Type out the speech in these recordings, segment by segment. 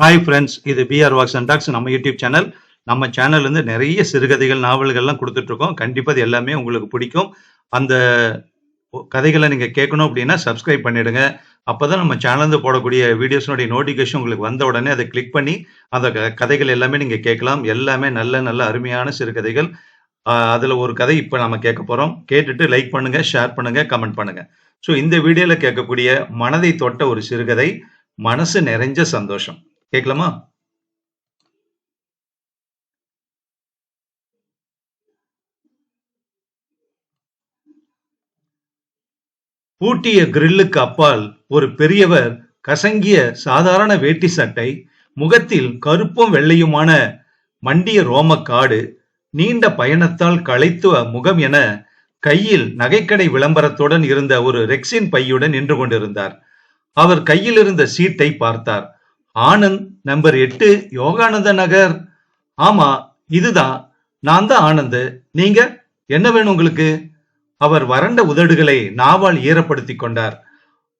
Hi friends இது PR walks and talks நம்ம YouTube channel நம்ம சேனல் வந்து நிறைய சிறுகதைகள் நாவல்கள்லாம் கொடுத்துட்ருக்கோம். கண்டிப்பாக அது எல்லாமே உங்களுக்கு பிடிக்கும். அந்த கதைகளை நீங்கள் கேட்கணும் அப்படின்னா சப்ஸ்கிரைப் பண்ணிடுங்க. அப்பதான் நம்ம சேனல்ந்து போடக்கூடிய வீடியோஸ்னுடைய நோட்டிஃபிகேஷன் உங்களுக்கு வந்த உடனே அதை கிளிக் பண்ணி அந்த க- கதைகள் எல்லாமே நீங்கள் கேட்கலாம். எல்லாமே நல்ல நல்ல அருமையான சிறுகதைகள். அதில் ஒரு கதை இப்போ நம்ம கேட்க போகிறோம் கேட்டுட்டு லைக் பண்ணுங்கள் ஷேர் பண்ணுங்கள் கமெண்ட் பண்ணுங்கள் ஸோ இந்த வீடியோவில் கேட்கக்கூடிய மனதை தொட்ட ஒரு சிறுகதை மனசு நிறைஞ்ச சந்தோஷம். கேட்கலாமா பூட்டிய கிரில்லுக்கு அப்பால் ஒரு பெரியவர் கசங்கிய சாதாரண வேட்டி சட்டை முகத்தில் கருப்பும் வெள்ளையுமான மண்டிய ரோமக்காடு நீண்ட பயணத்தால் களைத்துவ முகம் என கையில் நகைக்கடை விளம்பரத்துடன் இருந்த ஒரு ரெக்ஸின் பையுடன் நின்று கொண்டிருந்தார். அவர் கையில் இருந்த சீட்டை பார்த்தார். ஆனந்த் நம்பர் எட்டு யோகானந்த நகர். ஆமா இதுதான். நான் தான் ஆனந்த். நீங்க? என்ன வேணும் உங்களுக்கு? அவர் வறண்ட உதடுகளை நாவால் ஈரப்படுத்தி கொண்டார்.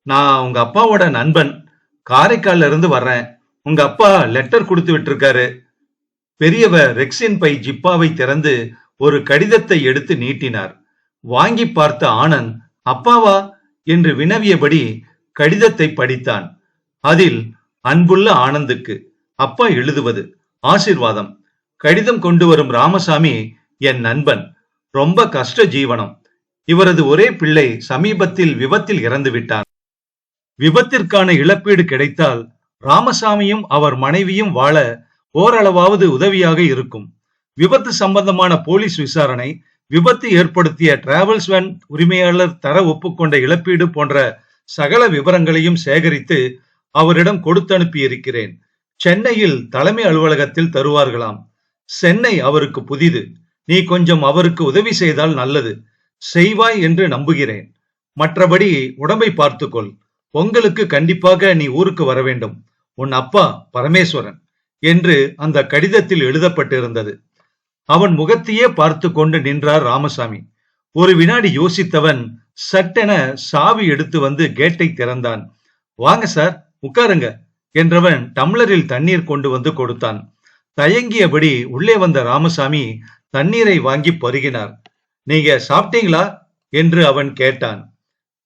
நான் உங்க அப்பாவோட நண்பன். காரைக்கால்ல இருந்து வர்றேன். உங்க அப்பா லெட்டர் கொடுத்து விட்டுருக்காரு. பெரியவர் ரெக்ஸின் பை ஜிப்பாவை திறந்து ஒரு கடிதத்தை எடுத்து நீட்டினார். வாங்கி பார்த்த ஆனந்த் அப்பாவா? என்று வினவியபடி கடிதத்தை படித்தான். அதில் அன்புள்ள ஆனந்துக்கு அப்பா எழுதுவது ஆசிர்வாதம். கடிதம் கொண்டு வரும் ராமசாமி என் நண்பன் ரொம்ப கஷ்ட ஜீவனம். இவரது ஒரே பிள்ளை சமீபத்தில் விபத்தில் இறந்து விட்டார் விபத்திற்கான இழப்பீடு கிடைத்தால் ராமசாமியும் அவர் மனைவியும் வாழ ஓரளவாவது உதவியாக இருக்கும். விபத்து சம்பந்தமான போலீஸ் விசாரணை விபத்து ஏற்படுத்திய டிராவல்ஸ் வேன் உரிமையாளர் தர ஒப்புக்கொண்ட இழப்பீடு போன்ற சகல விவரங்களையும் சேகரித்து அவரிடம் கொடுத்தனுப்பி இருக்கிறேன் சென்னையில் தலைமை அலுவலகத்தில் தருவார்களாம். சென்னை அவருக்கு புதிது. நீ கொஞ்சம் அவருக்கு உதவி செய்தால் நல்லது. செய்வாய் என்று நம்புகிறேன். மற்றபடி உடம்பை பார்த்துக்கொள். பொங்கலுக்கு கண்டிப்பாக நீ ஊருக்கு வர வேண்டும். உன் அப்பா பரமேஸ்வரன் என்று அந்த கடிதத்தில் எழுதப்பட்டிருந்தது. அவன் முகத்தையே பார்த்து கொண்டு நின்றார் ராமசாமி. ஒரு வினாடி யோசித்தவன் சட்டென சாவி எடுத்து வந்து கேட்டை திறந்தான். வாங்க சார் உட்காருங்க என்றவன் டம்ளரில் தண்ணீர் கொண்டு வந்து கொடுத்தான். தயங்கியபடி உள்ளே வந்த ராமசாமி தண்ணீரை வாங்கி பருகினார். நீங்க சாப்பிட்டீங்களா? என்று அவன் கேட்டான்.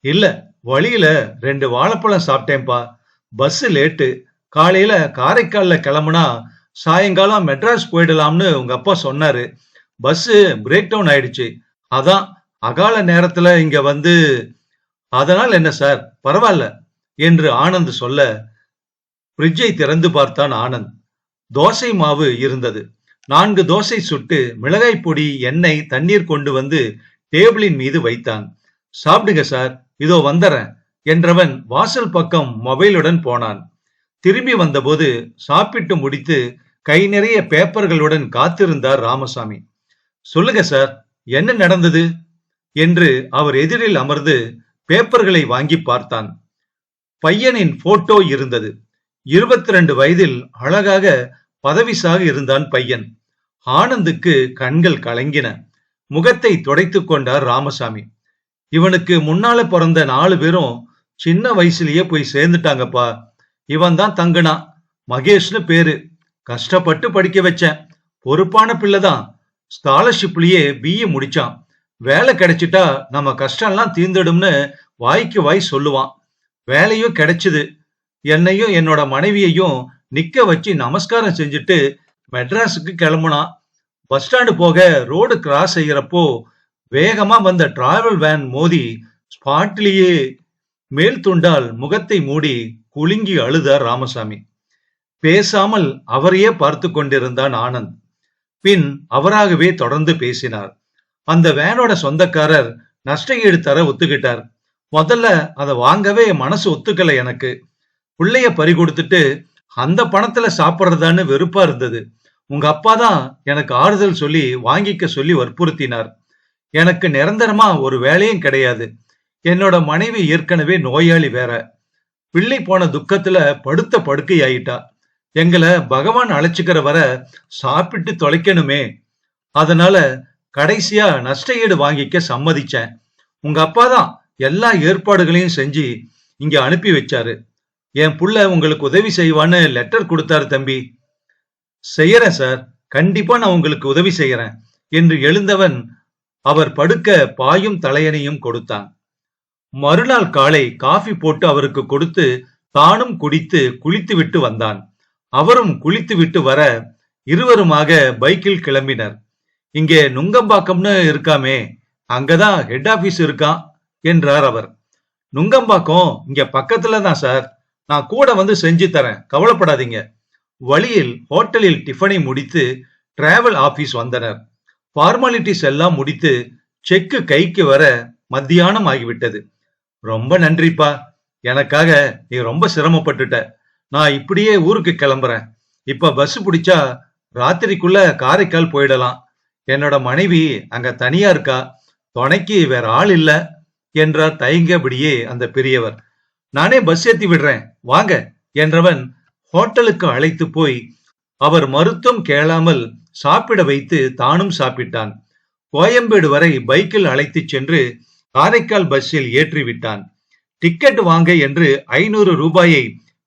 இல்ல வழியில ரெண்டு வாழைப்பழம் சாப்பிட்டேன்பா பஸ் லேட்டு. காலையில காரைக்கால்ல கிளம்புனா சாயங்காலம் மெட்ராஸ் போயிடலாம்னு உங்க அப்பா சொன்னாரு. பஸ் பிரேக் டவுன் ஆயிடுச்சு. அதான் அகால நேரத்துல இங்க வந்து அதனால் என்ன சார்? பரவாயில்ல. என்று ஆனந்த் சொல்ல ஃப்ரிட்ஜை திறந்து பார்த்தான் ஆனந்த். தோசை மாவு இருந்தது. நான்கு தோசை சுட்டு மிளகாய் பொடி எண்ணெய் தண்ணீர் கொண்டு வந்து டேபிளின் மீது வைத்தான். சாப்பிடுங்க சார் இதோ வந்துறேன் என்றவன் வாசல் பக்கம் மொபைலுடன் போனான். திரும்பி வந்தபோது சாப்பிட்டு முடித்து கை நிறைய பேப்பர்களுடன் காத்திருந்தார் ராமசாமி. சொல்லுங்க சார் என்ன நடந்தது? என்று அவர் எதிரில் அமர்ந்து பேப்பர்களை வாங்கி பார்த்தான். பையனின் போட்டோ இருந்தது. இருபத்தி ரெண்டு வயதில் அழகாக பதவிசாக இருந்தான் பையன். ஆனந்துக்கு கண்கள் கலங்கின. முகத்தை துடைத்து கொண்டார் ராமசாமி. இவனுக்கு முன்னால பிறந்த நாலு பேரும் சின்ன வயசுலயே போய் சேர்ந்துட்டாங்கப்பா. இவன் தான் தங்கனா. மகேஷ்னு பேரு. கஷ்டப்பட்டு படிக்க வச்சேன். பொறுப்பான பிள்ளைதான் ஸ்காலர்ஷிப்லயே பிஏ முடிச்சான். வேலை கிடைச்சிட்டா நம்ம கஷ்டம்லாம் தீர்ந்துடும்னு வாய்க்கு வாய் சொல்லுவான். வேலையும் கிடைச்சது. என்னையும் என்னோட மனைவியையும் நிக்க வச்சு நமஸ்காரம் செஞ்சுட்டு மெட்ராஸுக்கு கிளம்புனான். பஸ் ஸ்டாண்டு போக ரோடு கிராஸ் செய்யறப்போ வேகமா வந்த டிராவல் வேன் மோதி ஸ்பாட்லேயே மேல் துண்டால் முகத்தை மூடி குலுங்கி அழுதார் ராமசாமி. பேசாமல் அவரையே பார்த்து கொண்டிருந்தான் ஆனந்த். பின் அவராகவே தொடர்ந்து பேசினார். அந்த வேனோட சொந்தக்காரர் நஷ்டஈடு தர ஒத்துக்கிட்டார். முதல்ல அதை வாங்கவே மனசு ஒத்துக்கல எனக்கு. பிள்ளைய பறி கொடுத்துட்டு அந்த பணத்துல சாப்பிட்றதான்னு வெறுப்பா இருந்தது. உங்க அப்பா தான் எனக்கு ஆறுதல் சொல்லி வாங்கிக்க சொல்லி வற்புறுத்தினார். எனக்கு நிரந்தரமா ஒரு வேலையும் கிடையாது. என்னோட மனைவி ஏற்கனவே நோயாளி வேற. பிள்ளை போன துக்கத்துல படுத்த படுக்கை ஆயிட்டா எங்களை பகவான் அழைச்சுக்கிற வர சாப்பிட்டு தொலைக்கணுமே. அதனால கடைசியா நஷ்ட ஈடு வாங்கிக்க சம்மதிச்சேன். உங்க அப்பா தான் எல்லா ஏற்பாடுகளையும் செஞ்சு இங்க அனுப்பி வச்சாரு. என் புள்ள உங்களுக்கு உதவி செய்வான்னு லெட்டர் கொடுத்தாரு தம்பி. செய்யறேன் சார் கண்டிப்பா நான் உங்களுக்கு உதவி செய்யறேன் என்று எழுந்தவன் அவர் படுக்க பாயும் தலையணையும் கொடுத்தான். மறுநாள் காலை காஃபி போட்டு அவருக்கு கொடுத்து தானும் குடித்து குளித்து விட்டு வந்தான். அவரும் குளித்து விட்டு வர இருவருமாக பைக்கில் கிளம்பினர். இங்கே நுங்கம்பாக்கம்னு இருக்காமே. அங்கதான் ஹெட் ஆபீஸ் இருக்கான் என்றார் அவர். நுங்கம்பாக்கம் இங்க பக்கத்துல தான் சார் நான் கூட வந்து செஞ்சு தரேன். கவலைப்படாதீங்க. வழியில் ஹோட்டலில் டிஃபனை முடித்து டிராவல் ஆபீஸ் வந்தனர். ஃபார்மாலிட்டிஸ் எல்லாம் முடித்து செக்கு கைக்கு வர மத்தியானம் ஆகிவிட்டது. ரொம்ப நன்றிப்பா. எனக்காக நீ ரொம்ப சிரமப்பட்டுட்ட. நான் இப்படியே ஊருக்கு கிளம்புறேன். இப்ப பஸ் பிடிச்சா ராத்திரிக்குள்ள காரைக்கால் போயிடலாம். என்னோட மனைவி அங்க தனியா இருக்கா. துணைக்கு வேற ஆள் இல்லை. என்றார் தயங்கபடியே அந்த பெரியவர். நானே பஸ் ஏத்தி விடுறேன். வாங்க என்றவன் ஹோட்டலுக்கு அழைத்து போய் அவர் மருத்துவம் கேளாமல் சாப்பிட வைத்து தானும் சாப்பிட்டான். கோயம்பேடு வரை பைக்கில் அழைத்துச் சென்று காரைக்கால் பஸ்ஸில் ஏற்றி விட்டான் டிக்கெட் வாங்க என்று ஐநூறு ரூபாயை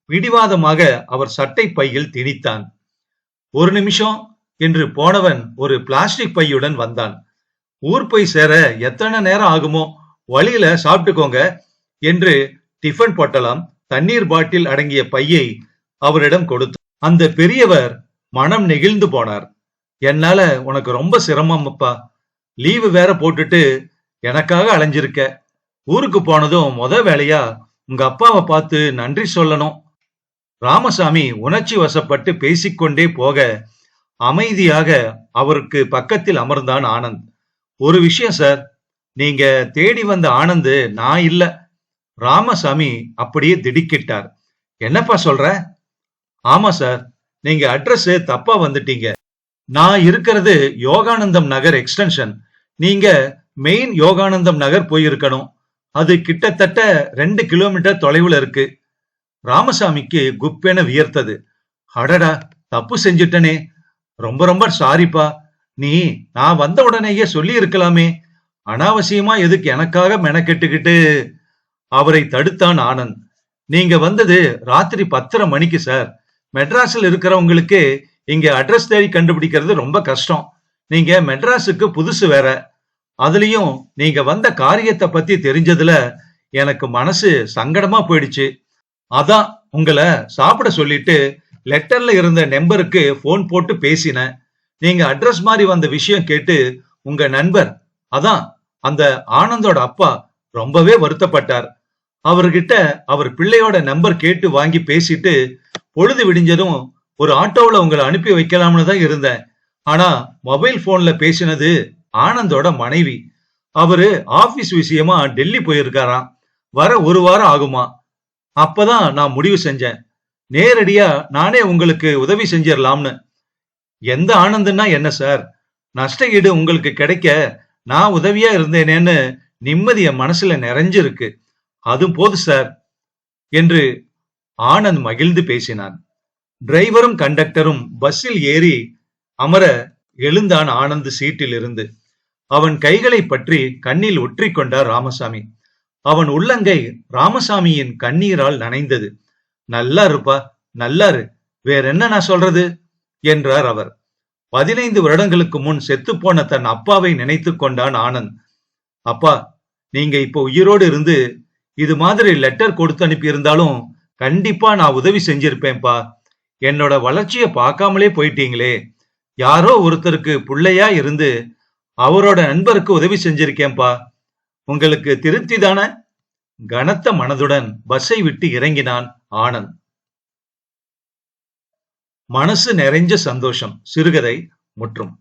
பிடிவாதமாக அவர் சட்டை பையில் திணித்தான். ஒரு நிமிஷம் என்று போனவன் ஒரு பிளாஸ்டிக் பையுடன் வந்தான். ஊர் போய் சேர எத்தனை நேரம் ஆகுமோ? வழியில சாப்பிட்டுக்கோங்க என்று டிஃபன் பொட்டலம் தண்ணீர் பாட்டில் அடங்கிய பையை அவரிடம் கொடுத்தார் அந்த பெரியவர் மனம் நெகிழ்ந்து போனார். என்னால உனக்கு ரொம்ப சிரமம் அப்பா. லீவு வேற போட்டுட்டு எனக்காக அலைஞ்சிருக்க. ஊருக்கு போனதும் முத வேலையா உங்க அப்பாவை பார்த்து நன்றி சொல்லணும். ராமசாமி உணர்ச்சி வசப்பட்டு பேசிக்கொண்டே போக அமைதியாக அவருக்கு பக்கத்தில் அமர்ந்தான் ஆனந்த். ஒரு விஷயம் சார் நீங்க தேடி வந்த ஆனந்து நான் இல்ல. ராமசாமி அப்படியே திடுக்கிட்டார். என்னப்பா சொல்ற? ஆமா சார் நீங்க அட்ரஸ் தப்பா வந்துட்டீங்க. நான் இருக்கிறது யோகானந்தம் நகர் எக்ஸ்டென்ஷன் நீங்க மெயின் யோகானந்தம் நகர் போயிருக்கணும். அது கிட்டத்தட்ட ரெண்டு கிலோமீட்டர் தொலைவுல இருக்கு. ராமசாமிக்கு குப்பென வியர்த்தது. அடடா தப்பு செஞ்சுட்டனே. ரொம்ப ரொம்ப சாரிப்பா நீ நான் வந்த உடனேயே சொல்லி இருக்கலாமே அனாவசியமா எதுக்கு எனக்காக மெனக்கெட்டுக்கிட்டு அவரை தடுத்தான் ஆனந்த். நீங்க வந்தது ராத்திரி பத்தரை மணிக்கு சார். மெட்ராஸில் இருக்கிறவங்களுக்கு இங்க அட்ரஸ் தேடி கண்டுபிடிக்கிறது ரொம்ப கஷ்டம். நீங்க மெட்ராஸுக்கு புதுசு வேற. அதுலயும் நீங்க வந்த காரியத்தை பத்தி தெரிஞ்சதுல எனக்கு மனசு சங்கடமா போயிடுச்சு. அதான் உங்களை சாப்பிட சொல்லிட்டு லெட்டர்ல இருந்த நம்பருக்கு போன் போட்டு பேசினேன். நீங்க அட்ரஸ் மாதிரி வந்த விஷயம் கேட்டு உங்க நண்பர் அதான் அந்த ஆனந்தோட அப்பா ரொம்பவே வருத்தப்பட்டார். அவர்கிட்ட அவர் பிள்ளையோட நம்பர் கேட்டு வாங்கி பேசிட்டு பொழுது விடிஞ்சதும் ஒரு ஆட்டோவில் உங்களை அனுப்பி வைக்கலாம்னு தான் இருந்தேன். ஆனா மொபைல் போன்ல பேசினது ஆனந்தோட மனைவி. அவரு ஆபீஸ் விஷயமா டெல்லி போயிருக்காராம். வர ஒரு வாரம் ஆகுமா? அப்பதான் நான் முடிவு செஞ்சேன். நேரடியா நானே உங்களுக்கு உதவி செஞ்சிடலாம்னு. எந்த ஆனந்தம்னா என்ன சார்? நஷ்ட ஈடு உங்களுக்கு கிடைக்க நான் உதவியா இருந்தேனேன்னு நிம்மதி என் மனசுல நிறைஞ்சிருக்கு. அதுவும் போது சார் என்று ஆனந்த் மகிழ்ந்து பேசினான். டிரைவரும் கண்டக்டரும் பஸ்ஸில் ஏறி அமர எழுந்தான் ஆனந்த் சீட்டில் இருந்து அவன் கைகளை பற்றி கண்ணில் ஒற்றி கொண்டார் ராமசாமி. அவன் உள்ளங்கை ராமசாமியின் கண்ணீரால் நனைந்தது. நல்லா இருப்பா நல்லாரு வேற என்ன நான் சொல்றது? என்றார் அவர். பதினைந்து வருடங்களுக்கு முன் செத்துப்போன தன் அப்பாவை நினைத்து கொண்டான் ஆனந்த். அப்பா நீங்க இப்ப உயிரோடு இருந்து இது மாதிரி லெட்டர் கொடுத்து அனுப்பியிருந்தாலும் கண்டிப்பா நான் உதவி செஞ்சிருப்பேன்ப்பா. என்னோட வளர்ச்சியை பார்க்காமலே போயிட்டீங்களே. யாரோ ஒருத்தருக்கு பிள்ளையா இருந்து அவரோட நண்பருக்கு உதவி செஞ்சிருக்கேன்பா உங்களுக்கு திருப்தி தானே? கனத்த மனதுடன் பஸ்ஸை விட்டு இறங்கினான் ஆனந்த். மனசு நிறைஞ்ச சந்தோஷம் சிறுகதை முற்றும்